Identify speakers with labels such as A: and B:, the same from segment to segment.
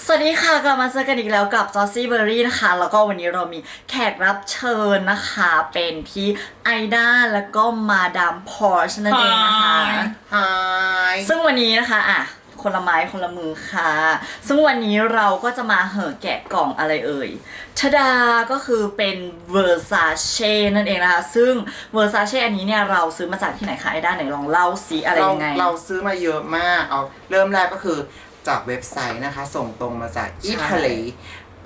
A: สวัสดีค่ะกลับมาเจอกันอีกแล้วกับจอซี่เบอรี่นะคะ แล้วก็วันนี้เรามีแขกรับเชิญนะคะ เป็นพี่ไอด้าแล้วก็มาดามพอร์ชนั่นเองนะคะ
B: ฮาย
A: ซึ่งวันนี้นะคะอะคนละไม้คนละมือค่ะ ซึ่งวันนี้เราก็จะมาเห่อแกะกล่องอะไรเอ่ยชดาก็คือเป็น Versace นั่นเองนะคะ ซึ่ง Versace อันนี้เนี่ยเราซื้อมาจากที่ไหนคะไอด้าไหนลองเล่าซิอะไร
B: เรา
A: ยังไง
B: เราซื้อมาเยอะมาก เอาเริ่มแรกก็คือ จากเว็บไซต์นะคะ ส่งตรงมาจากอิตาลี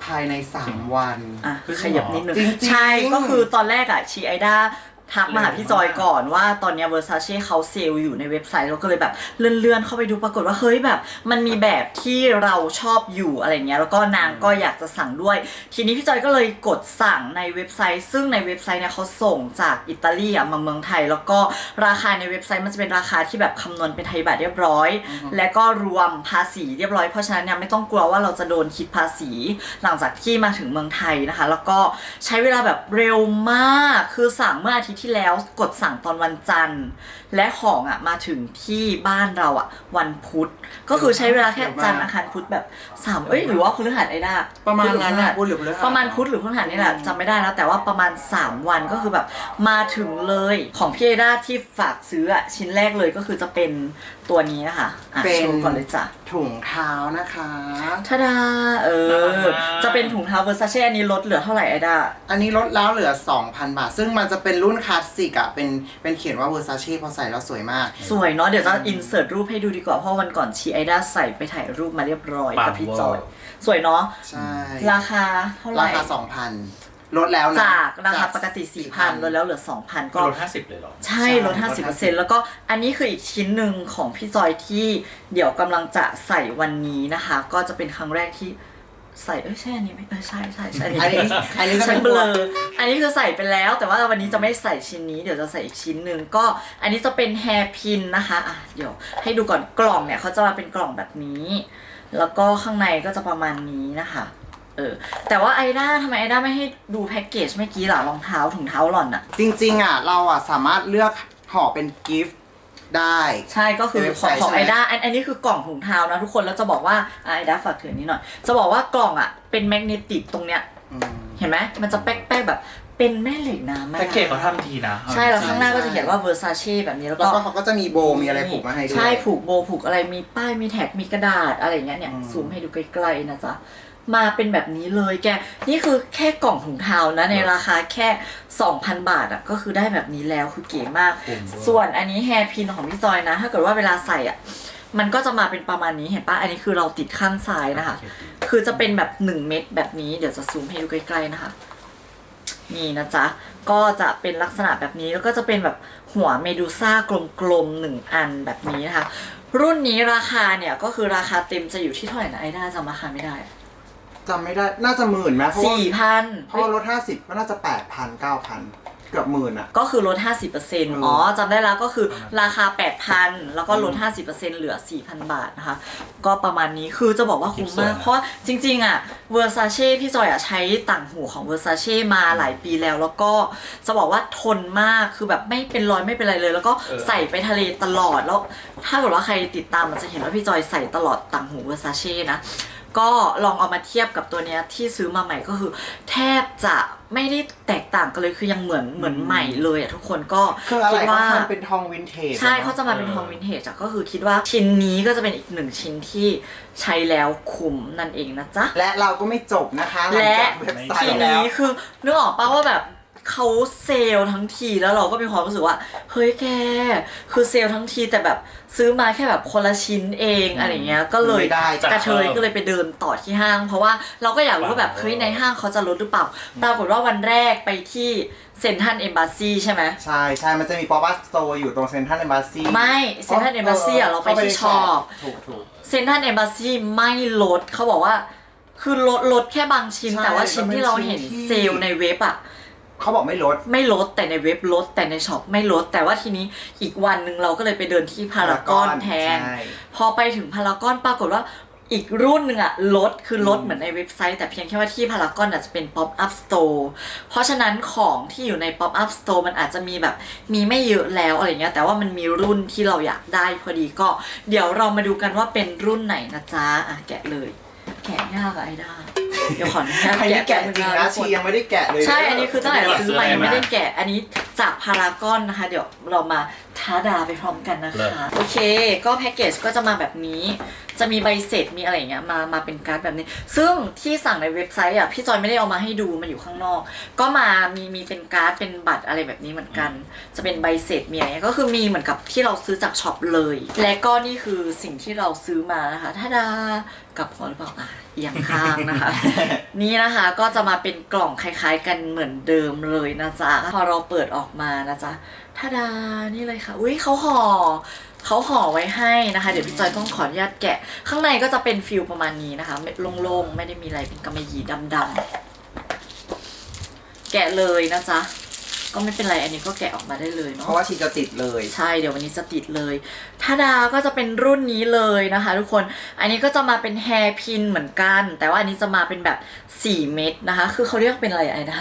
B: ภายใน 3 วัน
A: อะขยับนิดนึง
B: จริงๆ
A: ใช่ก็คือตอนแรกอะชีไอด้า ทักมาหาพี่จอยก่อนว่าตอนเนี้เวอร์ซาเช่เขาเซลล์อยู่ในเว็บไซต์เราก็เลยแบบเลื่อนๆเข้าไปดูปรากฏว่าเฮ้ยแบบ มันมีแบบที่เราชอบอยู่อะไรเงี้ยแล้วก็นางก็อยากจะสั่งด้วย ทีนี้พี่จอยก็เลยกดสั่งในเว็บไซต์ ซึ่งในเว็บไซต์เนี่ยเขาส่งจากอิตาลีอะมาเมืองไทย แล้วก็ราคาในเว็บไซต์มันจะเป็นราคาที่แบบคำนวณเป็นไทยบาทเรียบร้อย และก็รวมภาษีเรียบร้อยเพราะฉะนั้นเนี่ยไม่ต้องกลัวว่าเราจะโดนคิดภาษี หลังจากที่มาถึงเมืองไทยนะคะ แล้วก็ใช้เวลาแบบเร็วมากคือสั่งเมื่ออาทิตย์ที่แล้วกดสั่งตอนวันจันทร์ และของอะมาถึงที่บ้านเราอะ วันพุธก็คือใช้เวลาแค่จันทร์อังคารพุธแบบสามเอ้ยหรือว่าพฤหัสไอ้ด้า
B: ประมาณ
A: พุธหอ
B: นั้น
A: พฤหั
B: นะ
A: ส
B: พูดหรือเปล่า
A: ประมาณพุธหรือพฤหัสนี่แหละจำไม่ได้แล้ว แต่ว่าประมาณ 3 วันก็คือแบบมาถึงเลยของพี่เอด้าที่ฝากซื้ออะชิ้นแรกเลยก็คือจะเป็นตัวนี้นะคะอะ
B: เป็น
A: โชว์ก่อนเลยจ้ะ
B: ถุงเท้านะคะ
A: ทาดาเอ
C: น่ารั
A: อ
C: กมาก
A: จะเป็นถุงเท้าเวอร์ซาเช่อันนี้ลดเหลือเท่าไหร่ไอด้า
B: อันนี้ลดแล้วเหลือ 2,000 บาท ซึ่งมันจะเป็นรุ่นคลาสสิกอะเป็นเป็นเขียนว่า Versace พอใส่แล้วสวยมาก
A: สวยเนาะเดี๋ยวจะอินเสิร์ตรูปให้ดูดีกว่า เพราะวันก่อนชีไอด้าใส่ไปถ่ายรูปมาเรียบร้อย
C: ปัง
A: กับพี่จอย
C: เวอร์
A: สวยเนาะ
B: ใช่
A: ราคาเท่าไห
B: รา
A: ร่
B: คา2,000ลดแล้วนะ
A: จากราคาปกติ 4,000ลดแล้วเหลือ 2,000 ก็
C: ลดห้าสิบเลยเหรอ
A: ใช่ลด
B: ใช่
A: 50%แล้วก็อันนี้คืออีกชิ้นหนึ่งของพี่จอยที่เดี๋ยวกำลังจะใส่วันนี้นะคะ ก็จะเป็นครั้งแรกที่ ใส่เอ้ยใช่อันนี้ไหมเออใช่ใช่ใช่
B: อันนี้อันนี้จะ
A: ฉั
B: เป็นน
A: เบ
B: ตัว
A: ลออันนี้คือใส่ไปแล้วแต่ว่าวันนี้จะไม่ใส่ชิ้นนี้เดี๋ยวจะใส่อีกชิ้นหนึ่งก็อันนี้จะเป็นแฮร์พินนะคะอะเดี๋ยวให้ดูก่อนกล่องเนี่ยเขาจะมาเป็นกล่องแบบนี้ แล้วก็ข้างในก็จะประมาณนี้นะคะเออแต่ว่าไอด้าทำไมไอด้าไม่ให้ดูแพ็กเกจเมื่อกี้ล่ะรองเท้าถุงเท้าหล่อนอะ
B: จริงๆอะเราอะสามารถเลือกห่อเป็นกิฟต์ ได้
A: ใช่ก็คือ
B: ในเว็บ
A: ของ
B: ไซต์
A: ของ
B: ใช่
A: ไอ
B: ไหม
A: ด้าอันอันนี้คือกล่องถุงเท้านะทุกคนแล้วจะบอกว่าอะไอด้าฝากถืออนนี้หน่อย จะบอกว่ากล่องอะเป็นแมกเนติกตรงเนี้ย
B: อืม
A: เห็นไหมมันจะแป๊กๆแบบเป็นแม่เหล็กนะแม่
C: แพ็กเกจเขาทำทีนะ
A: ใช่แล้ว
C: จริงๆ
A: ข้างหน้าก็จะเขียนว่า Versace แบบนี้แล้ว
B: แล้ว
A: ก็
B: ก็เขาก็จะมีโบมีอะไรผูกมาให้ด้วย
A: ใช่ผูกโบผูกอะไรมีป้ายมีแท็กมีกระดาษอะไรอย่างเงี้ยเนี่ย
B: อืม
A: ซูมให้ดูใกล้ๆนะจ๊ะ มาเป็นแบบนี้เลยแก นี่คือแค่กล่องถุงเท้านะในราคาแค่ 2,000 บาทอะก็คือได้แบบนี้แล้วคือเก๋มาก
C: คุ้มด้วย
A: ส่วนอันนี้แฮร์พินของพี่จอยนะ ถ้าเกิดว่าเวลาใส่อะมันก็จะมาเป็นประมาณนี้เห็นปะอันนี้คือเราติดข้างซ้ายนะคะ คือจะเป็นแบบ1เม็ดแบบนี้เดี๋ยวจะซูมให้ดูใกล้ๆนะคะ นี่นะจ๊ะ ก็จะเป็นลักษณะแบบนี้แล้วก็จะเป็นแบบหัวเมดูซ่ากลมๆหนึ่งอันแบบนี้นะคะ รุ่นนี้ราคาเนี่ยก็คือราคาเต็มจะอยู่ที่เท่าไหร่นะไอ้ด้าจำราคาไม่ได้
B: จำไม่ได้น่าจะหมื่นไหมเพราะว่า
A: สี่พัน
B: เพราะว่ารถ50ก็น่าจะ8,000 9,000เกือบหมื่นอะ
A: ก็คือลด 50%อ๋อจำได้แล้วก็คือราคา 8,000 แล้วก็ลด 50%เหลือ 4,000 บาทนะคะ ก็ประมาณนี้คือจะบอกว่าคุ้มมาก เพราะว่าจริง ๆ อะ Versace พี่จอยอะใช้ต่างหูของ Versace มาหลายปีแล้ว แล้วก็จะบอกว่าทนมากคือแบบไม่เป็นรอยไม่เป็นไรเลย แล้วก็
C: เออ
A: ใส่ไปทะเลตลอดแล้ว ถ้าเกิดว่าใครติดตามมันจะเห็นว่าพี่จอยใส่ตลอดต่างหู Versace นะ ก็ลองเอามาเทียบกับตัวเนี้ยที่ซื้อมาใหม่ก็คือ แทบจะไม่ได้แตกต่างกันเลยคือยังเหมือนเหมือนใหม่เลยอะทุกคนก็
B: คืออะไร
A: คิด
B: ก็
A: ว่า
B: ทำเป็นทองวินเทจ
A: ใช่เขาจะมาเป็นทองวินเทจอะก็คือคิดว่าชิ้นนี้ก็จะเป็นอีกหนึ่งชิ้นที่ใช้แล้วคุ้มนั่นเองนะจ๊ะ
B: และเราก็ไม่จบนะคะหลัง
A: และ
B: จากเว็บไซ
A: ที
B: ต์แล้ว
A: นี้คือนึกออกป่าว่าแบบ เขาเซลล์ทั้งทีแล้วเราก็มีความรู้สึกว่า เฮ้ยแก คือเซลล์ทั้งทีแต่แบบซื้อมาแค่แบบคนละชิ้นเองอะไรเงี้ยก็เลย
B: ไม่ได้จ้ะ
A: กระเทยก็เลยไปเดินต่อที่ห้าง เพราะว่าเราก็อยากรู้ว่าแบบเฮ้ยในห้างเขาจะลดหรือเปล่าปรากฏว่าวันแรกไปที่เซนทันเอมบาซีใช่ไหม
B: ใช่ใช่มันจะมีป๊อปอัพสโตร์อยู่ตรงเซ็นทรัลเอมบาซี
A: ไม่ Central Embassy อะเราไปที่ช็อป
B: ถูกถูก
A: เซนทันเอมบาซีไม่ลดเขาบอกว่า คือลดลดแค่บางชิ้น
B: ใช่
A: แต่ว่าชิ้นที่เราเห็น
B: มันเป็นชิ้นที่
A: เซลล์ในเว็บอะ
B: เขาบอกไม่ลด
A: ไม่ลดแต่ในเว็บลดแต่ในช็อปไม่ลด แต่ว่าทีนี้อีกวันหนึ่งเราก็เลยไปเดินที่พารากอนแทน
B: ใช่
A: พอไปถึงพารากอนปรากฏว่าอีกรุ่นหนึ่งอะลดคือลดเหมือนในเว็บไซต์ แต่เพียงแค่ว่าที่พารากอนอาจจะเป็น Pop Up Store เพราะฉะนั้นของที่อยู่ใน Pop Up Store มันอาจจะมีแบบมีไม่เยอะแล้วอะไรเงี้ยแต่ว่ามันมีรุ่นที่เราอยากได้พอดีก็ เดี๋ยวเรามาดูกันว่าเป็นรุ่นไหนนะจ๊ะอะแกะเลย แกะากอะไอด้า เดี๋ยวขออนุญาต
B: อันนี้แกะจริงนะ
A: ทุกค
B: ชียังไม่ได้แกะเลย
A: ใช่ อันนี้คือตั้งแต่ซื้อมา
C: ซื้ออะไร
A: ยังไม่ได้
C: มา
A: แกะ อันนี้จากพารากอนนะคะ เดี๋ยวเรามา ท้าดาไปพร้อมกันนะ
C: เลิศ
A: คะ โอเค ก็แพ็กเกจก็จะมาแบบนี้ จะมีใบเสร็จมีอะไรอย่างเงี้ยมามาเป็นการ์ดแบบนี้ ซึ่งที่สั่งในเว็บไซต์อะพี่จอยไม่ได้เอามาให้ดูมันอยู่ข้างนอก ก็มามีมีเป็นการ์ดเป็นบัตรอะไรแบบนี้เหมือนกัน จะเป็นใบเสร็จมีอะไรเงี้ยก็คือมีเหมือนกับที่เราซื้อจากช็อปเลย และก็นี่คือสิ่งที่เราซื้อมานะคะท่าดากลับพอหรือเปล่าอะเอียงข้างนะคะ นี่นะคะก็จะมาเป็นกล่องคล้าย ๆ กันเหมือนเดิมเลยนะจ๊ะพอเราเปิดออกมานะจ๊ะ ท่าดา นี่เลยค่ะ อุ้ยเขาห่อเขาห่อไว้ให้นะคะ เดี๋ยวพี่จอยต้องขออนุญาตแกะ ข้างในก็จะเป็นฟิลประมาณนี้นะคะไม่โล่งๆ ไม่ได้มีอะไรเป็นกำมะหยี่ดำๆ แกะเลยนะจ๊ะ ก็ไม่เป็นไรอันนี้ก็แกะออกมาได้เลย
B: เพ
A: เนาะ
B: ราะว่าชีจะติดเลย
A: ใช่ เดี๋ยววันนี้จะติดเลยทาดาก็จะเป็นรุ่นนี้เลยนะคะทุกคน อันนี้ก็จะมาเป็นแฮร์พินเหมือนกัน แต่ว่าอันนี้จะมาเป็นแบบ 4 เม็ดนะคะ คือเขาเรียกเป็นอะไรไอ้นะ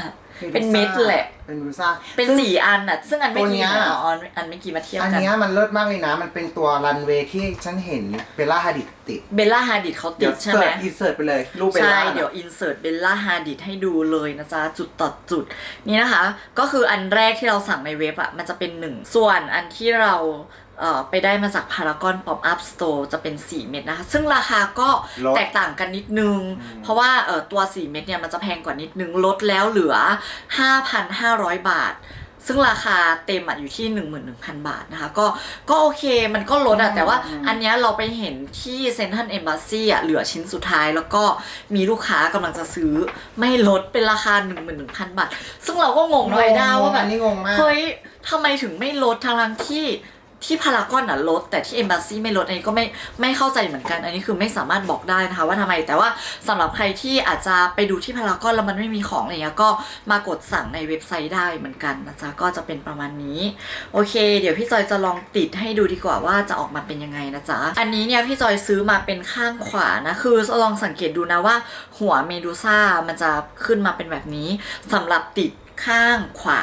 A: เป็นเม็ดแหละ
B: เป็นบูซ่า
A: เป็น
B: ซึ่ง
A: สี่อันน่ะ ซึ่งอันไม่
B: ตัวเนี้
A: กี่
B: ย
A: นะอ๋ออันไม่กี่มาเทียบ
B: อัน
A: กัน
B: เนี้ยมันเลิศมากเลยนะ มันเป็นตัวรันเวย์ที่ฉันเห็นเบลล่าฮาดิดติด
A: เบลล่าฮาดิดเขาติ
B: เดี๋ยว
A: ดใช่
B: เสิ
A: ไหม
B: ร์ชอินเสิร์ตไปเลย รูปเบล
A: ใช่
B: ล่า
A: เดี๋ยวอินเสิร์ตเบลล่าฮาดิดให้ดูเลยนะจ๊ะ จุดต่อจุด นี่นะคะ ก็คืออันแรกที่เราสั่งในเว็บอะมันจะเป็น1ส่วนอันที่เราเอ่อ ไปได้มาจากพารากอนป๊อปอัพสโตร์จะเป็น 4 เม็ดนะคะ ซึ่งราคาก็
B: ลด
A: แตกต่างกันนิดนึง เพราะว่าเอ่อตัว 4 เม็ดเนี่ยมันจะแพงกว่านิดนึง ลดแล้วเหลือ 5,500 บาท ซึ่งราคาเต็มอะอยู่ที่ 11,000 บาทนะคะ ก็ก็โอเคมันก็ลดอะแต่ว่าอันเนี้ยเราไปเห็นที่เซนทันเอมบ s ซีอะเหลือชิ้นสุดท้ายแล้วก็มีลูกค้ากำลังจะซื้อไม่ลดเป็นราคา 11,000 บาท ซึ่งเราก็งงหน่อยด้าว่าแบ
B: อั
A: บ
B: นนี้งงมาก
A: เฮ้ยทำไมถึงไม่ลดทางๆที่ ที่พารากอนอะลด แต่ที่เอมบ s ซีไม่ลดอันนี้ก็ไม่ไม่เข้าใจเหมือนกัน อันนี้คือไม่สามารถบอกได้นะคะว่าทำไม แต่ว่าสำหรับใครที่อาจจะไปดูที่พารากอนแล้วมันไม่มีของอะไรเงี้ยก็มากดสั่งในเว็บไซต์ได้เหมือนกันนะจ๊ะก็จะเป็นประมาณนี้ โอเค เดี๋ยวพี่จอยจะลองติดให้ดูดีกว่าว่าจะออกมาเป็นยังไงนะจ๊ะอันนี้เนี่ยพี่จอยซื้อมาเป็นข้างขวานะคือลองสังเกตดูนะว่า หัวเมดูซ่ามันจะขึ้นมาเป็นแบบนี้สำหรับติด ข้างขวา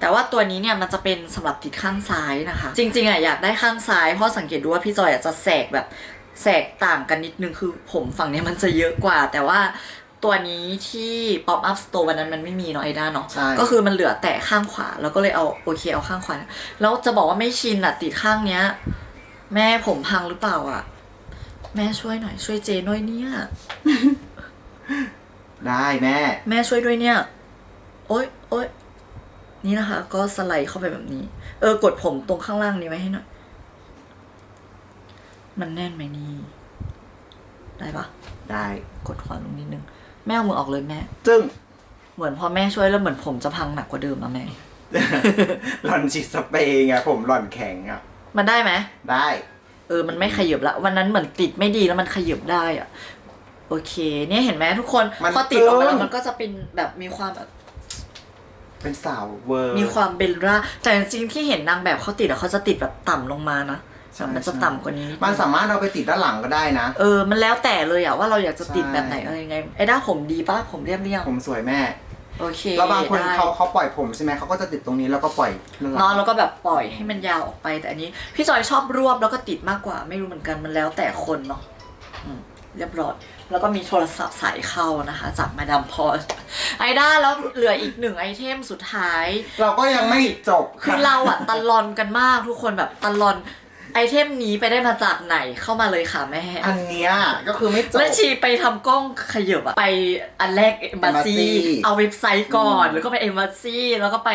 A: แต่ว่าตัวนี้เนี่ยมันจะเป็นสำหรับติดข้างซ้ายนะคะ จริงๆอะอยากได้ข้างซ้ายเพราะสังเกตดูว่าพี่จอยอาจจะแสกแบบแสกต่างกันนิดนึงคือผมฝั่งเนี้ยมันจะเยอะกว่า แต่ว่าตัวนี้ที่ Pop Up Store วันนั้นมันไม่มีเนาะไอด้าเนาะ
B: ใช่
A: ก็คือมันเหลือแต่ข้างขวา แล้วก็เลยเอาโอเคเอาข้างขวาแล้วจะบอกว่าไม่ชินอะติดข้างเนี้ย แม่ผมพังหรือเปล่าอะแม่ช่วยหน่อยช่วยเจหน่อยเนี่ย
B: ได้แม่
A: แม่ช่วยด้วยเนี่ย โอ๊ยโอ๊ยนี่นะคะ ก็สไลด์เข้าไปแบบนี้ เออกดผมตรงข้างล่างนี้ไว้ให้หน่อย มันแน่นไหมนี่ ได้ปะ
B: ได้
A: กดขวาลงนิดนึง แม่เอามือออกเลยแม่
B: จึ้ง
A: เหมือนพอแม่ช่วยแล้วเหมือนผมจะพังหนักกว่าเดิมอะแม่
B: หล่อนฉีดสเปรย์ไงผมหล่อนแข็งอะ
A: มันได้ไหม
B: ได้
A: เออ มันไม่ขยับละ วันนั้นเหมือนติดไม่ดีแล้วมันขยับได้อะโอเค เนี่ยเห็นไหมทุกคน
B: มัน
A: พอติดออกมาแล้ว
B: จึ้ง
A: มันก็จะเป็นแบบมีความแบบ
B: เป็นสาวเวอร์
A: มีความเบลล่า แต่จริงๆที่เห็นนางแบบเขาติดอะเขาจะติดแบบต่ำลงมานะ
B: ใช่
A: มันจะต่ำกว่านี้ด
B: มันสามารถเอาไปติดด้านหลังก็ได้นะ
A: เออ มันแล้วแต่เลยอะว่าเราอยากจะติด
B: ใช่
A: แบบไหนอะไรยังไงไอ้ด้าผมดีป่ะผมเรียบเรียง
B: ผมสวยแม่
A: โอเค
B: แล้วบางคน
A: ได้
B: เขาเขาปล่อยผมใช่ไหมเขาก็จะติดตรงนี้แล้วก็ปล่อยด้านหลัง
A: เนอนแล้วก็แบบปล่อยให้มันยาวออกไปแต่อันนี้ พี่จอยชอบรวบแล้วก็ติดมากกว่า ไม่รู้เหมือนกันมันแล้วแต่คนเนาะอืมเรียบร้อย แล้วก็มีโทรศัพท์สายเข้านะคะ จากมาดามพอสไอด้าแล้วเหลืออีกหนึ่งไอเทมสุดท้าย
B: เราก็ยังไม่จบ
A: คือเราอะตะลอนกันมากทุกคนแบบตะลอนไอเทมนี้ไปได้มาจากไหนเข้ามาเลยค่ะแม่
B: อันเนี้ยก็คือไม่จบ
A: แล้วชีไปทำกล้องขยับอะไปอันแรกเอมบ s ซี
B: Embassy
A: เอาเว็บไซต์ก่อน
B: อืม
A: แล้วก็ไปเอมบ s ซีแล้วก็ไป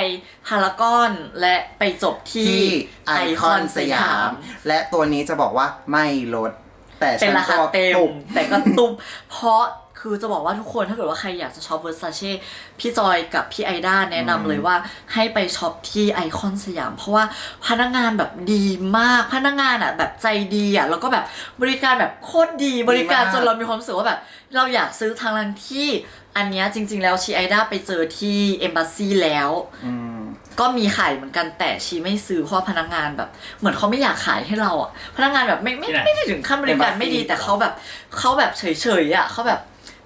A: พารากอนและไปจบที่
B: ที่ไอคอนสยาม และตัวนี้จะบอกว่าไม่ลด แต่
A: เป็น
B: ฉัน
A: ราคา
B: ก็
A: เต็ม
B: ตุบ
A: แต่ก็ตุ้มเพราะคือจะบอกว่าทุกคนถ้าเกิดว่าใครอยากจะช็อปเวอร์ซาเช่พี่จอยกับพี่ไอด้าแนะนำเลยว่าให้ไปช็อปที่ไอคอนสยาม เพราะว่าพนักงานแบบดีมากพนักงานอะแบบใจดีอะแล้วก็แบบบริการแบบโคตรดีบริการจนเรามีความรู้สึกว่าแบบ เราอยากซื้อทางลังที่อันเนี้ยจริง ๆ แล้วชีไอด้าไปเจอที่เอมบ s ซีแล้ว
B: อืม
A: ก็มีขายเหมือนกันแต่ชีไม่ซื้อเพราะพนักงานแบบ เหมือนเขาไม่อยากขายให้เราอะพนักงานแบบไม่ไม่
C: ที่ไหน
A: ไม่ได้ถึงขั้นบริการ
B: Embassy
A: ไม่ดีแต่เขาแบบเขาแบบเฉยๆอะเขาแบบ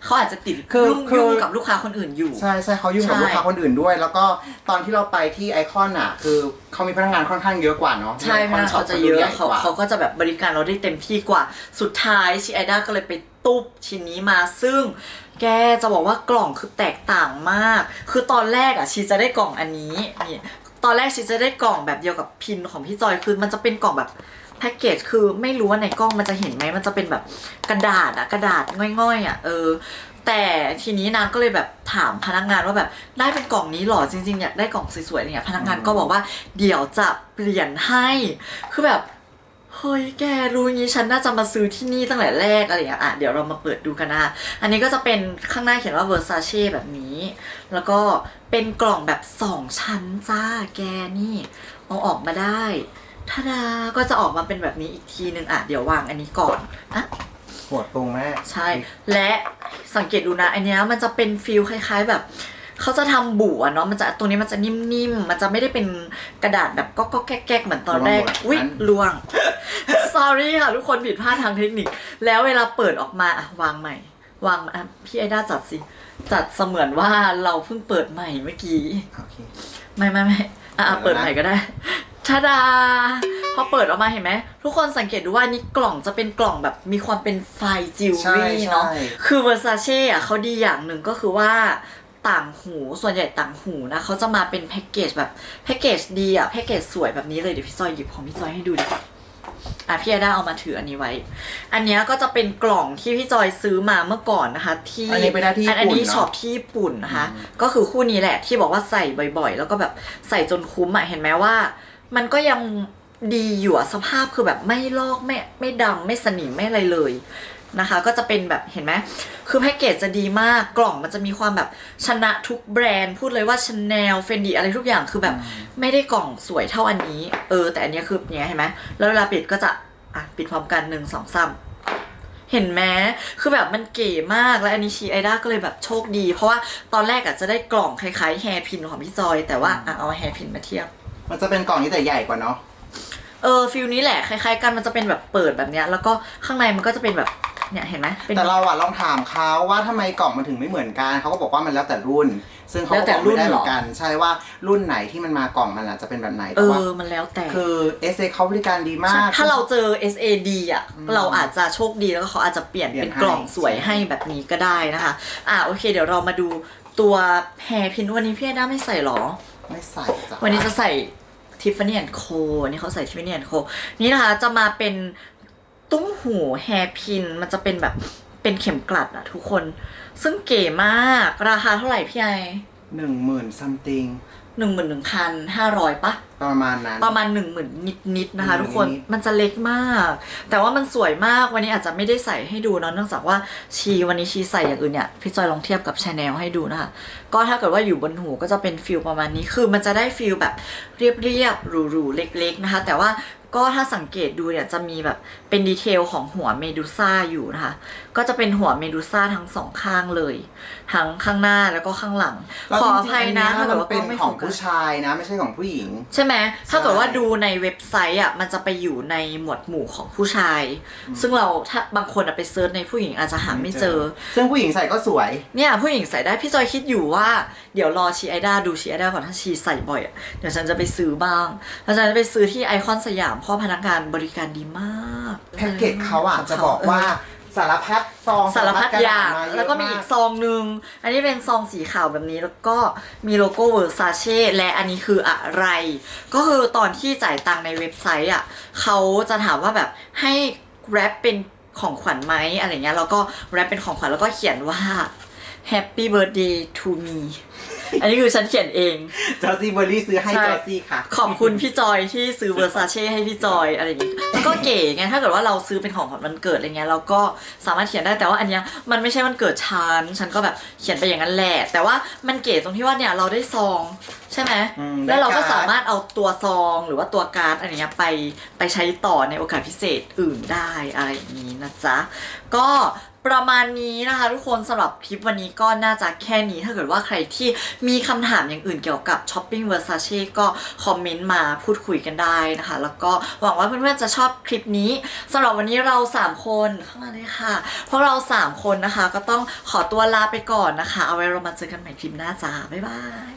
A: เขาอาจจะติด
B: คือ
A: ยุ่ง
B: คือ
A: ยุ่งกับลูกค้าคนอื่นอยู่
B: ใช่ใช่เขายุ่งกับ
A: ใช่
B: ลูกค้าคนอื่นด้วย แล้วก็ตอนที่เราไปที่ไอคอนอะ คือเขามีพนักงานค่อนข้างเยอะกว่าเนาะ
A: ใช่
B: ไอ
A: พ
B: คอ
A: นั
B: น
A: กงาน
B: ช็อป
A: เขาจะเยอะ
B: ใหญ่
A: เขา
B: กว่า
A: เขาก็จะแบบบริการเราได้เต็มที่กว่า สุดท้ายชีไอด้าก็เลยไปตุ๊บชิ้นนี้มา ซึ่งแกจะบอกว่ากล่องคือแตกต่างมาก คือตอนแรกอะชีจะได้กล่องอันนี้นี่ตอนแรกชีจะได้กล่องแบบเดียวกับพินของพี่จอยคือมันจะเป็นกล่องแบบแพ็กเกจคือไม่รู้ว่าในกล้องมันจะเห็นไหมมันจะเป็นแบบกระดาษอะกระดาษง่อยๆอะเออ แต่ทีนี้นางก็เลยแบบถามพนักงานว่าแบบได้เป็นกล่องนี้หรอจริงๆอยากได้กล่องสวยๆอะไรเงี้ยพนักงานก็บอกว่าเดี๋ยวจะเปลี่ยนให้คือแบบเฮ้ยแกรู้งี้ฉันน่าจะมาซื้อที่นี่ตั้งแต่แรกอะไรอย่างเงี้ยอะเดี๋ยวเรามาเปิดดูกันนะ อันนี้ก็จะเป็นข้างหน้าเขียนว่า Versace แบบนี้ แล้วก็เป็นกล่องแบบสองชั้นจ้าแกนี่ เอาออกมาได้ ทาดาก็จะออกมาเป็นแบบนี้อีกทีนึงอะ เดี๋ยววางอันนี้ก่อนอะ
B: หัวตรงแม่
A: ใช่ และสังเกตดูนะ อันเนี้ยมันจะเป็นฟิลคล้าย ๆแบบเขาจะทำบัวเนาะมันจะตรงนี้มันจะนิ่มๆ มันจะไม่ได้เป็นกระดาษแบบก็ก็แก๊กๆเหมือนตอนแรกอุ๊ยลวง sorry ค่ะทุกคนผิดพลาดทางเทคนิค แล้วเวลาเปิดออกมาอะวางใหม่ วางอะพี่ไอด้าจัดสิ จัดเสมือนว่าเราเพิ่งเปิดใหม่เมื่อกี้
B: โอเค
A: ไม่ไม่ไม่อะอะ
B: เปิ
A: เปิ
B: ด
A: ด
B: แล้วนะ
A: ใหม่ก็ได้ ชาดา พอเปิดออกมาเห็นไหม ทุกคนสังเกตดูว่านี่กล่องจะเป็นกล่องแบบมีความเป็นไฟจิวเวล
B: ใช่
A: รี่เนาะ
B: ใช่
A: คือ Versace อะเขาดีอย่างหนึ่งก็คือว่าต่างหูส่วนใหญ่ต่างหูนะเขาจะมาเป็นแพ็กเกจแบบแพ็กเกจดีอะแพ็กเกจสวยแบบนี้เลยเดี๋ยวพี่จอยหยิบของพี่จอยให้ดูดีกว่าอะพี่ไอด้าเอามาถืออันนี้ไว้ อันเนี้ยก็จะเป็นกล่องที่พี่จอยซื้อมาเมื่อก่อนนะคะ ที่
B: อันนี้ไปได้ที่
A: อันอันนี้
B: ญี่ปุ่นเนอะ
A: ช็อปที่ญี่ปุ่นนะคะ ก็คือคู่นี้แหละที่บอกว่าใส่บ่อยๆ แล้วก็แบบใส่จนคุ้มอะเห็นไหมว่า มันก็ยังดีอยู่อะสภาพคือแบบไม่ลอกไม่ไม่ดำไม่สนิมไม่อะไรเลยนะคะ ก็จะเป็นแบบเห็นไหมคือแพ็กเกจจะดีมากกล่องมันจะมีความแบบชนะทุกแบรนด์พูดเลยว่าชาแนลเฟนดีอะไรทุกอย่างคือแบบไม่ได้กล่องสวยเท่าอันนี้ เออ แต่อันเนี้ยคือเนี้ยเห็นไหมแล้วเวลาปิดก็จะอะปิดพร้อมกันหนึ่งสองสามเห็นไหมคือแบบมันเก๋มาก แล้วอันนี้ชีไอด้าก็เลยแบบโชคดี เพราะว่าตอนแรกอะจะได้กล่องคล้ายๆแฮร์พินของพี่จอย แต่ว่าอะเอาแฮร์พินมาเทียบ
B: มันจะเป็นกล่องที่แต่ใหญ่กว่าเนาะ
A: เออฟิลนี้แหละคล้ายๆกันมันจะเป็นแบบเปิดแบบเนี้ย แล้วก็ข้างในมันก็จะเป็นแบบเนี่ยเห็นไหมเป็น
B: แต่เราอะลองถามเขาว่าทำไมกล่องมันถึงไม่เหมือนกันเขาก็บอกว่ามันแล้วแต่รุ่น ซึ่งเขา
A: แล้
B: ก็
A: วแต่
B: บอกไม่ได้
A: รุ่น
B: เห
A: เหร
B: มื
A: อ
B: อนกัน ใช่ว่ารุ่นไหนที่มันมากล่องมันอะจะเป็นแบบไหน
A: เอ
B: แต่ว่า
A: อมันแล้วแต่
B: คือเอสเเขาบริการดีมาก
A: ถ้าเราเจอ SAD อะ เราอาจจะโชคดีแล้วก็เขาอาจจะเปลี่ยน
B: เปลี่ยน
A: เป็นกล่อง
B: ให้
A: สวยให้แบบนี้ก็ได้นะคะ อะโอเค เดี๋ยวเรามาดูตัวแฮร์พินวันนี้พี่ไอด้าไม่ใส่หรอ
B: ไม่ใส่จ้ะ
A: วันนี้จะใส่ Tiffany Co นี่เขาใส่ Tiffany Co นี่นะคะจะมาเป็นตุ้มหูแฮร์พิน มันจะเป็นแบบเป็นเข็มกลัดอะทุกคน ซึ่งเก๋มาก ราคาเท่าไหร่พี่ไอ
B: หนึ่งหมื่นซัมติง
A: หนึ่งหมื่นหนึ่งพันห้าร้อยปะ
B: ประมาณนั้น
A: ประมาณหนึ่งหมื่นนิดๆนะคะ
B: หนึ่
A: ทุ
B: ง
A: ก
B: หมื่
A: คน
B: นนิด
A: มันจะเล็กมาก แต่ว่ามันสวยมากวันนี้อาจจะไม่ได้ใส่ให้ดูเนาะเนื่องจากว่าชีวันนี้ชีใส่อย่างอื่นเนี่ยพี่จอยลองเทียบกับชาแนลให้ดูนะคะ ก็ถ้าเกิดว่าอยู่บนหูก็จะเป็นฟิลประมาณนี้คือมันจะได้ฟิลแบบเรียบๆหรูๆเล็ก ๆนะคะ แต่ว่าก็ถ้าสังเกตดูเนี่ยจะมีแบบเป็นดีเทลของหัวเมดูซ่าอยู่นะคะ ก็จะเป็นหัวเมดูซ่าทั้งสองข้างเลย ทั้งข้างหน้าแล้วก็ข้างหลัง
B: แล้ว
A: ขอ
B: จ
A: อ
B: ริงๆ
A: ภัยนะ
B: อั
A: ถ้าเกิด
B: มั
A: ว่า
B: เป็น
A: ก็ไม่
B: ข
A: โฟ
B: อง
A: กั
B: ผู้
A: ส
B: ชายนะ ไม่ใช่ของผู้หญิง
A: ใช่ไหม ถ้าเกิดว่าดูในเว็บไซต์อะ มันจะไปอยู่ในหมวดหมู่ของผู้ชาย ซึ่งเราถ้าบางคนอะไปเซิร์ชในผู้หญิงอาจจะหาไม่เจอ
B: ซึ่งผู้หญิงใส่ก็สวย
A: เนี่ยผู้หญิงใส่ได้พี่จอยคิดอยู่ว่าเดี๋ยวรอชีไอด้าดูชีไอด้าก่อนถ้าชีใส่บ่อยอะเดี๋ยวฉันจะไปซื้อบ้างแล้วฉันจะไปซื้อที่ไอคอนสยามเพราะพนักงานบริการดีมาก
B: แพ็กเกจเขาอะจะบอกว่า สารพัดซอง
A: สารพัด
B: กะ
A: อ
B: ดษ
A: ย่าง
B: เยะ
A: แล้วก็มีอีกซองหนึ่งอันนี้เป็นซองสีขาวแบบนี้แล้วก็มีโลโก้เวอร์ซาเช่และอันนี้คืออะไร ก็คือตอนที่จ่ายตังค์ในเว็บไซต์อะเขาจะถามว่าแบบให้แรปเป็นของขวัญไหมอะไรเงี้ยแล้วก็แรปเป็นของขวัญแล้วก็เขียนว่า Happy Birthday to me อันนี้คือฉันเขียนเอง
B: จอร์ซี่เบอร์รี่ซื้อให้
A: ใช่
B: จอร์ซี่ค่ะ
A: ขอบคุณพี่จอยที่ซื้อเวอร์ซาเช่ให้พี่จอยอะไรอย่างงี้มันก็เก๋ไงถ้าเกิดว่าเราซื้อเป็นของขวัญวันเกิดอะไรเงี้ยเราก็สามารถเขียนได้แต่ว่าอันเนี้ยมันไม่ใช่วันเกิดฉันฉันก็แบบเขียนไปอย่างนั้นแหละ แต่ว่ามันเก๋ตรงที่ว่าเนี่ยเราได้ซองใช่ไหม
B: อืม
A: แล้วเราก็
B: ได้การ์ด
A: สามารถเอาตัวซองหรือว่าตัวการ์ดอะไรเงี้ยไปไปใช้ต่อในโอกาสพิเศษอื่นได้อะไรอย่างนี้นะจ๊ะก็ ประมาณนี้นะคะทุกคนสำหรับคลิปวันนี้ก็น่าจะแค่นี้ ถ้าเกิดว่าใครที่มีคำถามอย่างอื่นเกี่ยวกับ Shopping Versace ก็คอมเมนต์มาพูดคุยกันได้นะคะ แล้วก็หวังว่าเพื่อนๆจะชอบคลิปนี้สำหรับวันนี้เรา 3 คนเข้ามาเลยค่ะ เพราะเรา 3 คนนะคะ ก็ต้องขอตัวลาไปก่อนนะคะ เอาไว้เรามาเจอกันใหม่คลิปหน้าจ้าบ๊ายบาย